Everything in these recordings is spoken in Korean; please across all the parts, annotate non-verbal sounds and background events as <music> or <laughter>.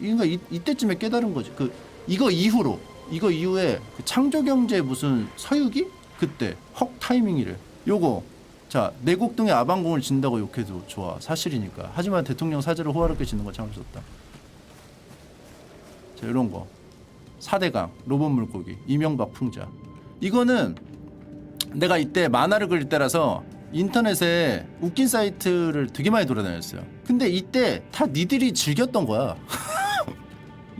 그러니까 이, 이때쯤에 깨달은 거지. 그 이거 이후로 이거 이후에 그 창조경제 무슨 서유기 그때 헉 타이밍이래. 요거 자 내곡 등에 아방공을 진다고 욕해도 좋아 사실이니까. 하지만 대통령 사제를 호화롭게 짓는 건 참을 수 없다. 자 이런 거 4대강 로봇 물고기 이명박 풍자 이거는 내가 이때 만화를 그릴 때라서 인터넷에 웃긴 사이트를 되게 많이 돌아다녔어요. 근데 이때 다 니들이 즐겼던 거야. <laughs>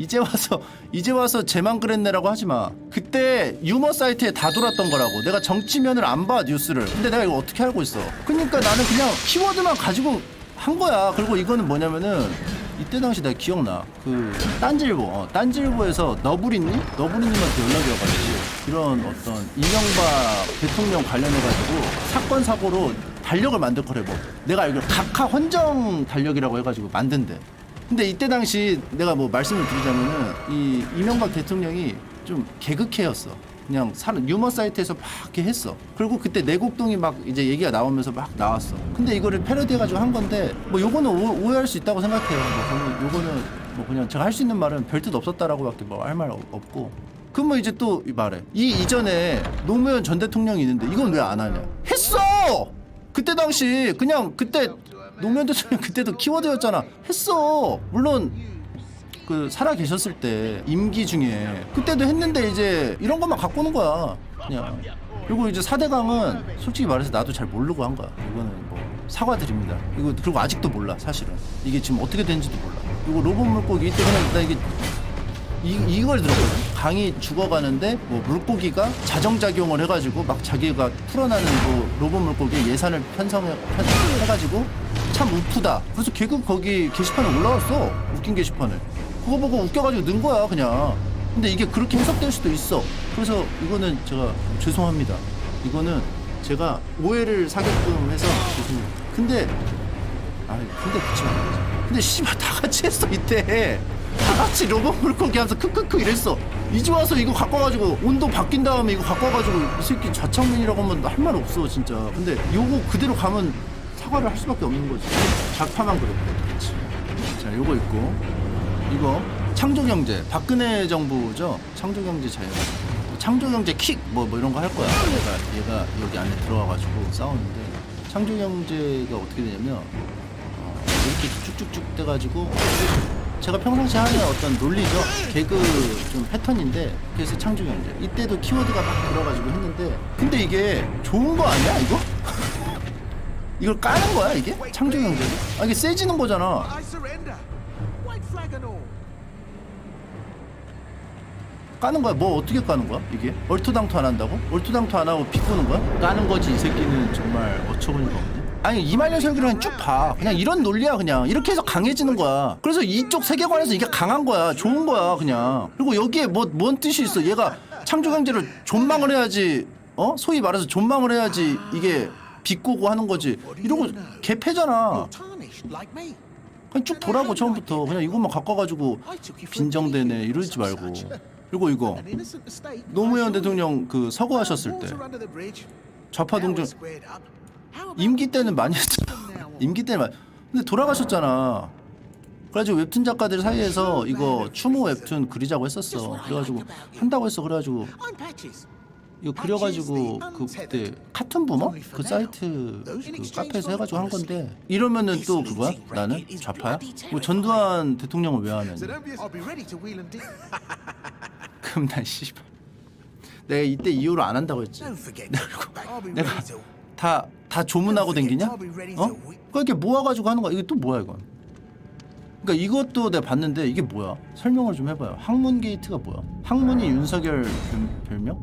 이제 와서 이제 와서 쟤만 그랬네라고 하지 마. 그때 유머 사이트에 다 돌았던 거라고. 내가 정치면을 안 봐 뉴스를. 근데 내가 이거 어떻게 알고 있어? 그러니까 나는 그냥 키워드만 가지고 한 거야. 그리고 이거는 뭐냐면은 이때 당시 내가 기억나. 그 딴질보, 어, 딴질보에서 너브리님, 너브리님한테 연락이 와가지고 이런 어떤 이명박 대통령 관련해가지고 사건 사고로 달력을 만들 거래 뭐. 내가 알기로 각하 헌정 달력이라고 해가지고 만든대. 근데 이때 당시 내가 뭐 말씀을 드리자면은 이 이명박 대통령이 좀 개그캐였어. 그냥 사람 유머 사이트에서 막 이렇게 했어. 그리고 그때 내곡동이 막 이제 얘기가 나오면서 막 나왔어. 근데 이거를 패러디해가지고 한 건데 뭐 요거는 오, 오해할 수 있다고 생각해요. 뭐 저는 요거는 뭐 그냥 제가 할 수 있는 말은 별 뜻 없었다라고밖에 뭐 할 말 없고. 그럼 뭐 이제 또 말해. 이 이전에 노무현 전 대통령이 있는데 이건 왜 안 하냐? 했어. 그때 당시 그냥 그때 노무현 대통령 그때도 키워드였잖아. 했어. 물론 그 살아 계셨을 때 임기 중에 그때도 했는데 이제 이런 것만 갖고 오는 거야. 그냥. 그리고 이제 4대강은 솔직히 말해서 나도 잘 모르고 한 거야. 이거는 뭐 사과드립니다. 이거 그리고 아직도 몰라 사실은. 이게 지금 어떻게 되는지도 몰라. 이거 로봇 물고기 이때 그냥 나 이게 이, 이걸 들었거든. 강이 죽어가는데 뭐 물고기가 자정작용을 해가지고 막 자기가 풀어나는 뭐 로봇 물고기 예산을 편성해 편성해가지고 참 우프다. 그래서 개그 거기 게시판에 올라왔어. 웃긴 게시판에. 그거 보고 웃겨가지고 는 거야 그냥. 근데 이게 그렇게 해석될 수도 있어. 그래서 이거는 제가 죄송합니다. 이거는 제가 오해를 사게끔 해서 죄송합니다. 근데 아 근데 그치 말이지. 근데 씨발 다 같이 했어 이때. 다 같이 로봇 물고기 하면서 크크크 이랬어. 이제 와서 이거 갖고 와가지고 온도 바뀐 다음에 이거 갖고 와가지고 이 새끼 좌창면이라고 하면 할 말 없어 진짜. 근데 요거 그대로 가면 사과를 할 수밖에 없는 거지. 작파만 그랬고. 그렇지. 자 요거 있고 이거 창조경제 박근혜 정부죠. 창조경제 자유. 창조경제 킥 뭐 뭐 이런 거 할 거야. 얘가 얘가 여기 안에 들어와가지고 싸우는데 창조경제가 어떻게 되냐면 어, 이렇게 쭉쭉쭉 돼가지고 제가 평상시 하는 어떤 논리죠 개그 좀 패턴인데 그래서 창조경제 이때도 키워드가 막 들어가지고 했는데 근데 이게 좋은 거 아니야 이거? <laughs> 이걸 까는 거야 이게? 창조경제 아 이게 세지는 거잖아. 까는 거야 뭐 어떻게 까는 거야 이게? 얼토당토 안 한다고? 얼토당토 안 하고 비꼬는 거야? 까는 거지 이 새끼는 정말 어처구니가 없네 아니 이말년 설교를 쭉봐. 그냥 이런 논리야 그냥. 이렇게 해서 강해지는 거야. 그래서 이쪽 세계관에서 이게 강한 거야. 좋은 거야 그냥. 그리고 여기에 뭐뭔 뜻이 있어? 얘가 창조 경제를 존망을 해야지 어? 소위 말해서 존망을 해야지 이게 비꼬고 하는 거지. 이러고 개패잖아. 그냥 쭉 보라고 처음부터. 그냥 이것만 갖고가지고 빈정대네. 이러지 말고. 그리고 이거. 노무현 대통령 그 서거하셨을 때. 좌파 동정 임기 때는 많이 했잖아. <laughs> 임기 때는 많이. 근데 돌아가셨잖아. 그래가지고 웹툰 작가들 사이에서 이거 추모 웹툰 그리자고 했었어. 그래가지고 한다고 했어. 그래가지고. 이거 그려가지고 그 그때 카툰 부머 그 사이트 그 카페에서 해가지고 한 건데 이러면은 또 그거야? 나는 좌파야? 뭐 전두환 대통령을 왜 deal. 그럼 난 씨발. 내가 이때 이후로 안 한다고 했지. <laughs> 내가. 다, 다 조문하고 댕기냐? 어? 그러니까 이렇게 모아가지고 하는 거야. 이게 또 뭐야, 이건? 그러니까 이것도 내가 봤는데 이게 뭐야? 설명을 좀 해봐요. 학문 게이트가 뭐야? 학문이 윤석열 별, 별명?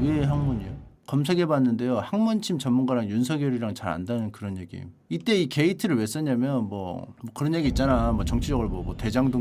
왜? 왜 학문이에요? 검색해봤는데요. 학문침 전문가랑 윤석열이랑 잘 안다는 그런 얘기. 이때 이 게이트를 왜 썼냐면 뭐, 뭐 그런 얘기 있잖아. 뭐 정치적으로 뭐, 뭐 대장동